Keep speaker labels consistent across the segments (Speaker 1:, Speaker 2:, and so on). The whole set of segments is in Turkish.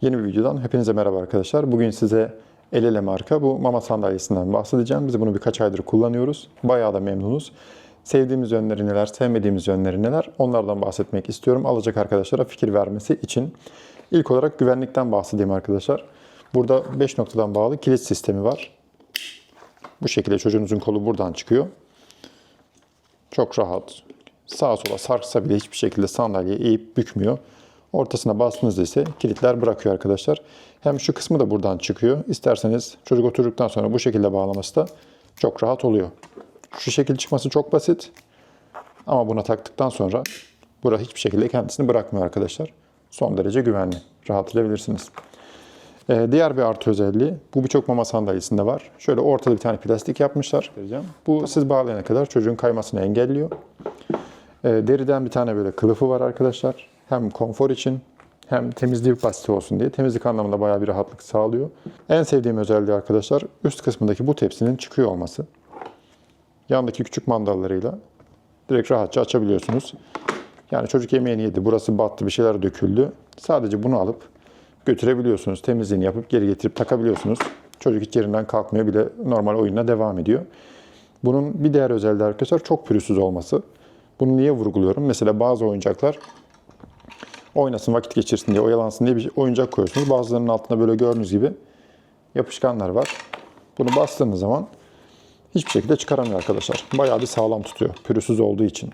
Speaker 1: Yeni bir videodan hepinize merhaba arkadaşlar. Bugün size el ele marka bu mama sandalyesinden bahsedeceğim. Biz bunu birkaç aydır kullanıyoruz. Bayağı da memnunuz. Sevdiğimiz yönleri neler, sevmediğimiz yönleri neler onlardan bahsetmek istiyorum. Alacak arkadaşlara fikir vermesi için. İlk olarak güvenlikten bahsedeyim arkadaşlar. Burada 5 noktadan bağlı kilit sistemi var. Bu şekilde çocuğunuzun kolu buradan çıkıyor. Çok rahat. Sağa sola sarksa bile hiçbir şekilde sandalyeyi eğip bükmüyor. Ortasına bastığınızda ise kilitler bırakıyor arkadaşlar. Hem şu kısmı da buradan çıkıyor. İsterseniz çocuk oturduktan sonra bu şekilde bağlaması da çok rahat oluyor. Şu şekil çıkması çok basit. Ama buna taktıktan sonra bura hiçbir şekilde kendisini bırakmıyor arkadaşlar. Son derece güvenli. Rahat edebilirsiniz. Ee, diğer bir artı özelliği, bu birçok mama sandalyesinde var. Şöyle ortada bir tane plastik yapmışlar. Bu siz bağlayana kadar çocuğun kaymasını engelliyor. Ee, deriden bir tane böyle kılıfı var arkadaşlar. Hem konfor için hem temizlik basiti olsun diye temizlik anlamında bayağı bir rahatlık sağlıyor. En sevdiğim özelliği arkadaşlar üst kısmındaki bu tepsinin çıkıyor olması. Yandaki küçük mandallarıyla direkt rahatça açabiliyorsunuz. Yani çocuk yemeğini yedi, burası battı, bir şeyler döküldü. Sadece bunu alıp götürebiliyorsunuz. Temizliğini yapıp geri getirip takabiliyorsunuz. Çocuk hiç yerinden kalkmıyor bile normal oyununa devam ediyor. Bunun bir diğer özelliği arkadaşlar çok pürüzsüz olması. Bunu niye vurguluyorum? Mesela bazı oyuncaklar oynasın, vakit geçirsin diye, oyalansın diye bir oyuncak koyuyorsunuz. Bazılarının altında böyle gördüğünüz gibi yapışkanlar var. Bunu bastığınız zaman hiçbir şekilde çıkaramıyor arkadaşlar. Bayağı bir sağlam tutuyor pürüzsüz olduğu için.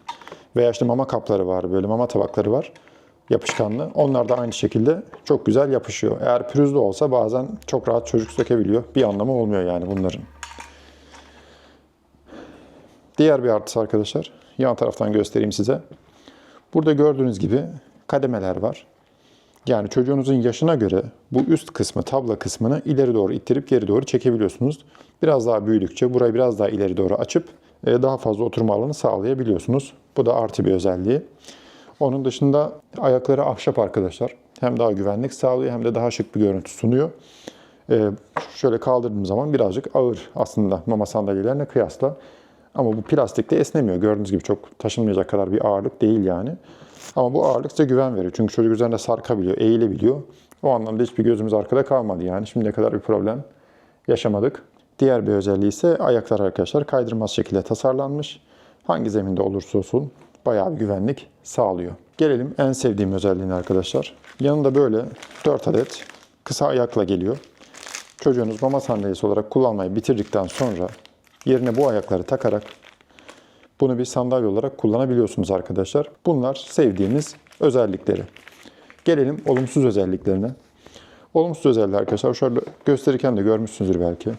Speaker 1: Veya işte mama kapları var, böyle mama tabakları var yapışkanlı. Onlar da aynı şekilde çok güzel yapışıyor. Eğer pürüzlü olsa bazen çok rahat çocuk sökebiliyor. Bir anlamı olmuyor yani bunların. Diğer bir artısı arkadaşlar. Yan taraftan göstereyim size. Burada gördüğünüz gibi kademeler var. Yani çocuğunuzun yaşına göre bu üst kısmı, tabla kısmını ileri doğru ittirip geri doğru çekebiliyorsunuz. Biraz daha büyüdükçe burayı biraz daha ileri doğru açıp e, daha fazla oturma alanı sağlayabiliyorsunuz. Bu da artı bir özelliği. Onun dışında ayakları ahşap arkadaşlar. Hem daha güvenlik sağlıyor hem de daha şık bir görüntü sunuyor. Ee, şöyle kaldırdığım zaman birazcık ağır aslında mama sandalyelerine kıyasla. Ama bu plastikte esnemiyor. Gördüğünüz gibi çok taşınmayacak kadar bir ağırlık değil yani. Ama bu ağırlık size güven veriyor. Çünkü çocuk üzerinde sarkabiliyor, eğilebiliyor. O anlamda hiçbir gözümüz arkada kalmadı yani. Şimdiye kadar bir problem yaşamadık. Diğer bir özelliği ise ayaklar arkadaşlar kaydırmaz şekilde tasarlanmış. Hangi zeminde olursa olsun bayağı bir güvenlik sağlıyor. Gelelim en sevdiğim özelliğine arkadaşlar. Yanında böyle 4 adet kısa ayakla geliyor. Çocuğunuz mama sandalyesi olarak kullanmayı bitirdikten sonra yerine bu ayakları takarak bunu bir sandalye olarak kullanabiliyorsunuz arkadaşlar. Bunlar sevdiğimiz özellikleri. Gelelim olumsuz özelliklerine. Olumsuz özellikler arkadaşlar şöyle gösterirken de görmüşsünüzdür belki.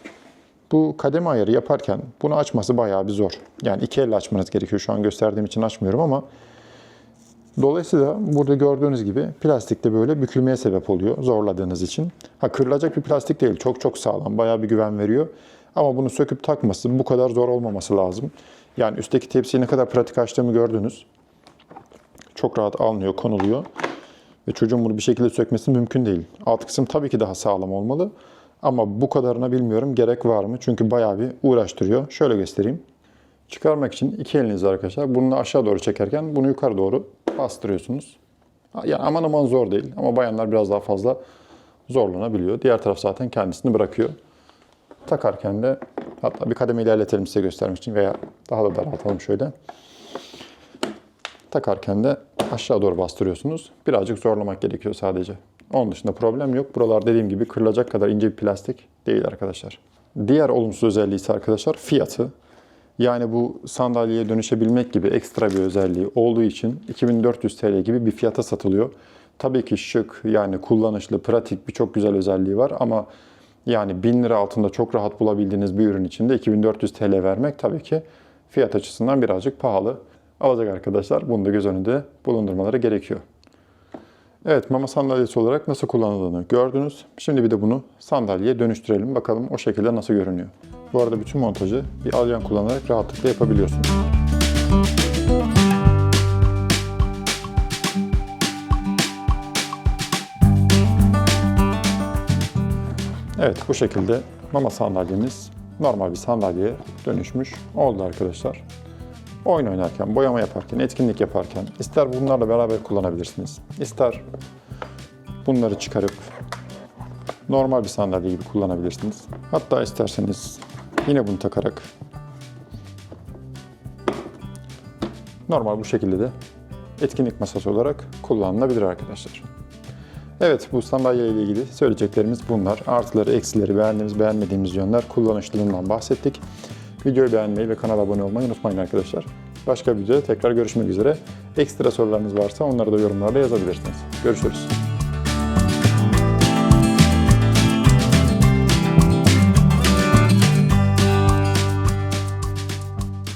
Speaker 1: Bu kademe ayarı yaparken bunu açması bayağı bir zor. Yani iki elle açmanız gerekiyor. Şu an gösterdiğim için açmıyorum ama Dolayısıyla burada gördüğünüz gibi plastikte böyle bükülmeye sebep oluyor zorladığınız için. Ha kırılacak bir plastik değil. Çok çok sağlam. Bayağı bir güven veriyor. Ama bunu söküp takması bu kadar zor olmaması lazım. Yani üstteki tepsiyi ne kadar pratik açtığımı gördünüz. Çok rahat alınıyor, konuluyor. Ve çocuğun bunu bir şekilde sökmesi mümkün değil. Alt kısım tabii ki daha sağlam olmalı. Ama bu kadarına bilmiyorum gerek var mı? Çünkü bayağı bir uğraştırıyor. Şöyle göstereyim. Çıkarmak için iki elinizle arkadaşlar bunu aşağı doğru çekerken bunu yukarı doğru bastırıyorsunuz. Yani aman aman zor değil ama bayanlar biraz daha fazla zorlanabiliyor. Diğer taraf zaten kendisini bırakıyor. Takarken de hatta bir kademe ilerletelim size göstermek için veya daha da daraltalım şöyle. Takarken de aşağı doğru bastırıyorsunuz. Birazcık zorlamak gerekiyor sadece. Onun dışında problem yok. Buralar dediğim gibi kırılacak kadar ince bir plastik değil arkadaşlar. Diğer olumsuz özelliği ise arkadaşlar fiyatı. Yani bu sandalyeye dönüşebilmek gibi ekstra bir özelliği olduğu için 2400 TL gibi bir fiyata satılıyor. Tabii ki şık, yani kullanışlı, pratik birçok güzel özelliği var ama yani 1000 lira altında çok rahat bulabildiğiniz bir ürün için de 2400 TL vermek tabii ki fiyat açısından birazcık pahalı. Alacak arkadaşlar bunu da göz önünde bulundurmaları gerekiyor. Evet mama sandalyesi olarak nasıl kullanıldığını gördünüz. Şimdi bir de bunu sandalyeye dönüştürelim. Bakalım o şekilde nasıl görünüyor. Bu arada bütün montajı bir alyan kullanarak rahatlıkla yapabiliyorsunuz. Evet bu şekilde mama sandalyemiz normal bir sandalyeye dönüşmüş oldu arkadaşlar. Oyun oynarken, boyama yaparken, etkinlik yaparken ister bunlarla beraber kullanabilirsiniz. İster bunları çıkarıp normal bir sandalye gibi kullanabilirsiniz. Hatta isterseniz yine bunu takarak normal bu şekilde de etkinlik masası olarak kullanılabilir arkadaşlar. Evet bu sandalye ile ilgili söyleyeceklerimiz bunlar. Artıları, eksileri, beğendiğimiz, beğenmediğimiz yönler, kullanışlılığından bahsettik. Videoyu beğenmeyi ve kanala abone olmayı unutmayın arkadaşlar. Başka bir videoda tekrar görüşmek üzere. Ekstra sorularınız varsa onları da yorumlarda yazabilirsiniz. Görüşürüz.